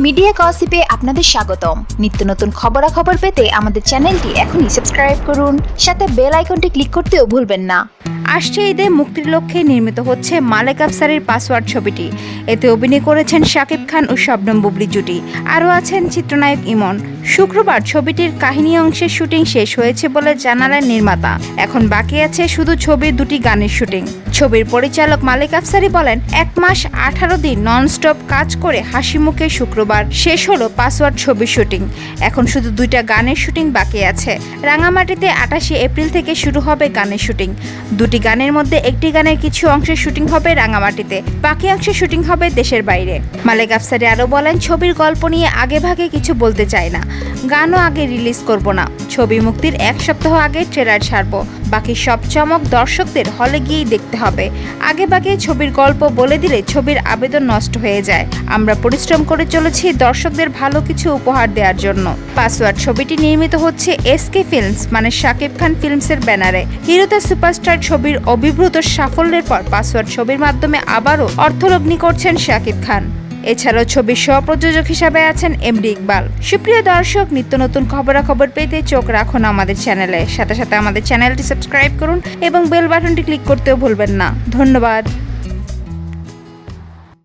Media গসিপে আপনাদের স্বাগতম। নিত্য নতুন খবরাখবর পেতে আমাদের চ্যানেলটি এখনই সাবস্ক্রাইব করুন, সাথে বেল আইকনটি ক্লিক করতেও ভুলবেন না। আসছে ঈদে মুক্তির লক্ষ্যে নির্মিত হচ্ছে মালেক আফসারির পাসওয়ার্ড ছবিটি। এতে অভিনয় করেছেন শাকিব খান ও শবনম বুবলি জুটি। আরও আছেন চিত্রনায়ক ইমন। শুক্রবার ছবিটির কাহিনী অংশের শুটিং শেষ হয়েছে বলে জানালেন নির্মাতা। এখন বাকি আছে শুধু ছবির দুটি গানের শুটিং। ছবির পরিচালক মালিক আফসারি বলেন, এক মাস আঠারো দিন ননস্টপ কাজ করে হাসি মুখে শুক্রবার শেষ হলো পাসওয়ার্ড ছবির শুটিং। এখন শুধু দুইটা গানের শুটিং বাকি আছে। রাঙামাটিতে আটাশে এপ্রিল থেকে শুরু হবে গানের শুটিং। দুটি গানের মধ্যে একটি গানের কিছু অংশের শুটিং হবে রাঙামাটিতে, বাকি অংশের শুটিং হবে দেশের বাইরে। মালিক আফসারি আরও বলেন, ছবির গল্প নিয়ে আগে ভাগে কিছু বলতে চায় না। গানও আগে রিলিজ করব না। ছবি মুক্তির এক সপ্তাহ আগে ট্রেলার ছাড়বো। বাকি সব চমক দর্শকদের হলে গিয়েই দেখতে হবে। আগে ভাগে ছবির গল্প বলে দিলে ছবির আবেদন নষ্ট হয়ে যায়। আমরা পরিশ্রম করে চলেছি দর্শকদের ভালো কিছু উপহার দেওয়ার জন্য। পাসওয়ার্ড ছবিটি নির্মিত হচ্ছে এস কে ফিল্মস মানে শাকিব খান ফিল্মসের ব্যানারে। হিরোতে সুপারস্টার ছবির অভিভূত সাফল্যের পর পাসওয়ার্ড ছবির মাধ্যমে আবারও অর্থলগ্নি করছেন শাকিব খান। এছাড়াও ছবির সহ প্রযোজক হিসাবে আছেন এমডি ইকবাল। সুপ্রিয় দর্শক, নিত্য নতুন খবরাখবর পেতে চোখ রাখুন আমাদের চ্যানেলে। সাথে সাথে আমাদের চ্যানেলটি সাবস্ক্রাইব করুন এবং বেল বাটনটি ক্লিক করতেও ভুলবেন না। ধন্যবাদ।